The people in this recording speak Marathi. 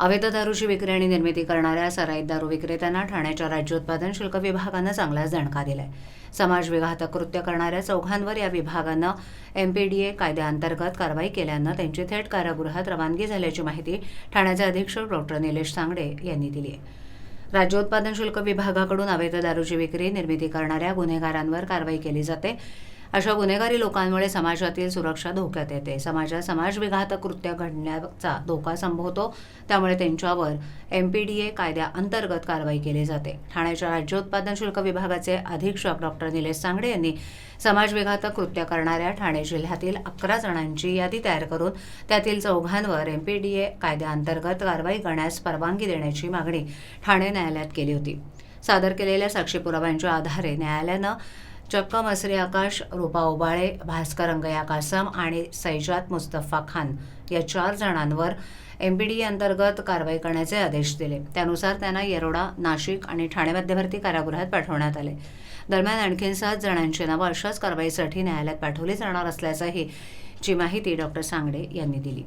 अवैध दारूची विक्री आणि निर्मिती करणाऱ्या सराईत दारू विक्रेत्यांना ठाण्याच्या राज्य उत्पादन शुल्क विभागानं चांगलाच दणका दिलाय. समाज विघातक कृत्य करणाऱ्या चौघांवर या विभागानं एमपीडीए कायद्याअंतर्गत कारवाई केल्यानं त्यांची थेट कारागृहात रवानगी झाल्याची माहिती ठाण्याचे अधीक्षक डॉक्टर निलेश सांगडे यांनी दिली आहे राज्य उत्पादन शुल्क विभागाकडून अवैध दारूची विक्री निर्मिती करणाऱ्या गुन्हेगारांवर कारवाई केली जाते. अशा गुन्हेगारी लोकांमुळे समाजातील सुरक्षा धोक्यात येते. समाजात समाजविघातक कृत्य घडण्याचा धोका संभवतो. त्यामुळे त्यांच्यावर एम पी डी ए कायद्याअंतर्गत कारवाई केली जाते. ठाण्याच्या राज्य उत्पादन शुल्क विभागाचे अधीक्षक डॉक्टर निलेश सांगडे यांनी समाजविघातक कृत्य करणाऱ्या ठाणे जिल्ह्यातील अकरा जणांची यादी तयार करून त्यातील चौघांवर एम पी डी ए कायद्याअंतर्गत कारवाई करण्यास परवानगी देण्याची मागणी ठाणे न्यायालयात केली होती. सादर केलेल्या साक्षी पुराव्यांच्या आधारे न्यायालयानं चक्कम मसरी आकाश रुपा ओबाळे भास्कर अंगया कासम आणि सैजाद मुस्तफा खान या चार जणांवर एम बी डी अंतर्गत कारवाई करण्याचे आदेश दिले. त्यानुसार त्यांना येरोडा नाशिक आणि ठाणे मध्यवर्ती कारागृहात पाठवण्यात आले. दरम्यान आणखी सात जणांची नावं अशाच कारवाईसाठी न्यायालयात पाठवली जाणार असल्याचंही ची माहिती डॉक्टर सांगडे यांनी दिली.